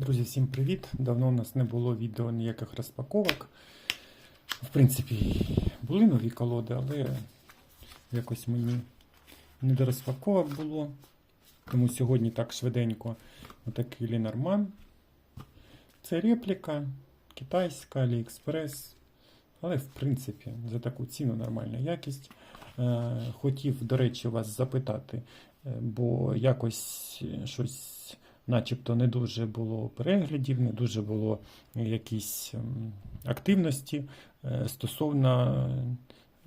Друзі, всім привіт! Давно у нас не було відео ніяких розпаковок. В принципі, були нові колоди, але якось мені не до розпаковок було. Тому сьогодні так швиденько отакий Лінорман. Це репліка, китайська, Аліекспрес. Але, в принципі, за таку ціну нормальна якість. Е, Хотів, до речі, вас запитати, е, бо якось щось начебто не дуже було переглядів, не дуже було якісь ем, активності е, стосовно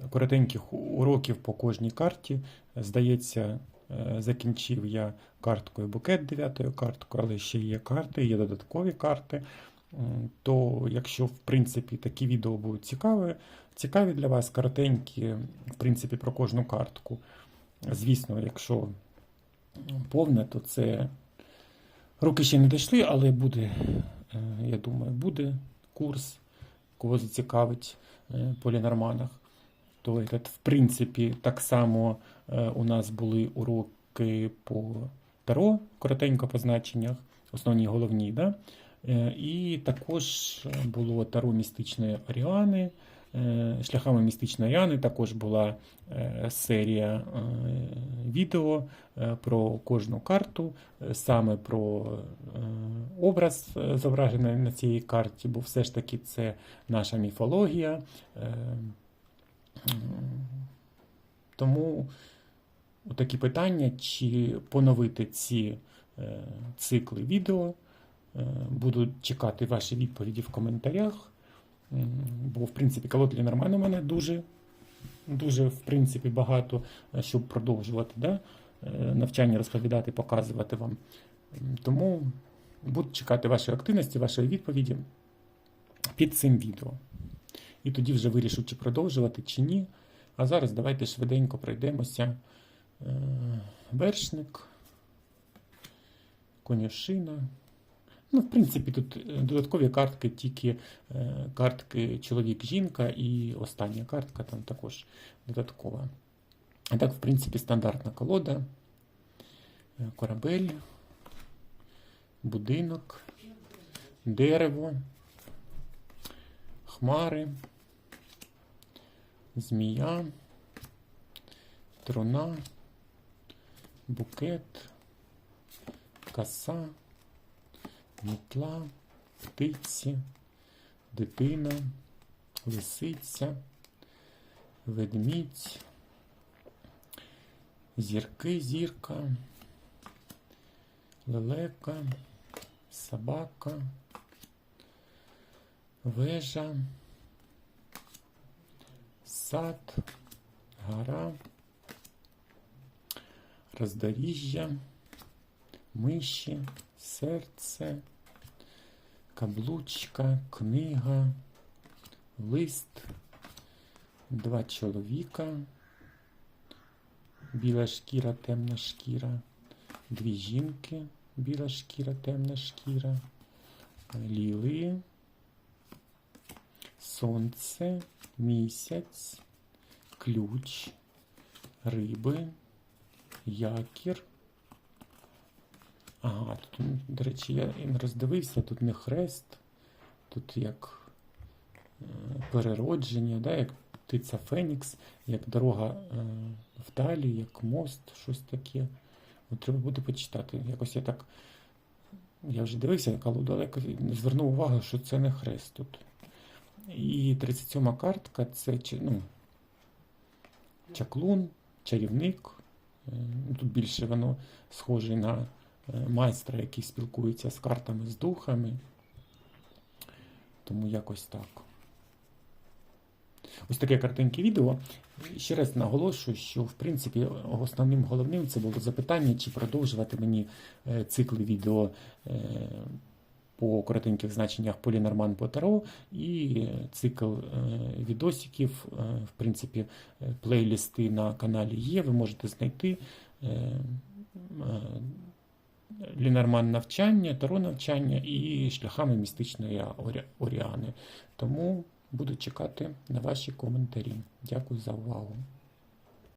коротеньких уроків по кожній карті. Здається, е, закінчив я карткою букет дев'ятою карткою, але ще є карти, є додаткові карти. То якщо в принципі такі відео будуть цікаві, цікаві для вас, коротенькі, в принципі, про кожну картку. Звісно, якщо повне, то це Руки ще не дійшли, але буде, е, я думаю, буде курс, кого зацікавить е, по Лінорманах. То в принципі, так само е, у нас були уроки по Таро, коротенько по значеннях, основні головні. Да? І також було Таро містичної Оріани. Шляхами містичної Оріани також була серія відео е, про кожну карту, е, саме про е, образ зображений на цій карті, бо все ж таки це наша міфологія. Тому такі питання, чи поновити ці цикли відео. Буду чекати ваші відповіді в коментарях. Бо, в принципі, колод нормально у мене дуже, дуже в принципі, багато, е, щоб продовжувати да? е, навчання розповідати, показувати вам. Тому буду чекати вашої активності, вашої відповіді під цим відео. І тоді вже вирішу, чи продовжувати, чи ні. А зараз давайте швиденько пройдемося. Е, Вершник, конюшина. Ну, в принципі, тут е, додаткові картки, тільки е, картки чоловік-жінка і остання картка там також додаткова. А так, в принципі, стандартна колода, е, корабель, будинок, дерево, хмари, змія, труна, букет, коса, мітла, птиці, дитина, лисиця, ведмідь, зірки, зірка, лелека, собака, вежа, сад, гора, роздоріжжя, миші, серце, каблучка, книга, лист, два чоловіка, біла шкіра, темна шкіра, дві жінки, біла шкіра, темна шкіра, ліли, сонце, місяць, ключ, риби, якір. Ага, тут, до речі, я не роздивився, тут не хрест, тут як е, переродження, да, як птиця Фенікс, як дорога е, вдалі, як мост, щось таке. От треба буде почитати. Якось я так. Я вже дивився але не звернув увагу, що це не хрест тут. І 37 картка це ну, чаклун, чарівник. Е, Тут більше воно схоже на майстра, який спілкується з картами, з духами. Тому якось так. Ось таке картинки відео. Ще раз наголошую, що в принципі основним головним це було запитання, чи продовжувати мені е, цикли відео е, по коротеньких значеннях Полінорман по і е, цикл е, відосиків. Е, В принципі, е, плейлісти на каналі є, ви можете знайти. Лінорман навчання, Таро навчання і шляхами містичної Оріани. Тому буду чекати на ваші коментарі. Дякую за увагу.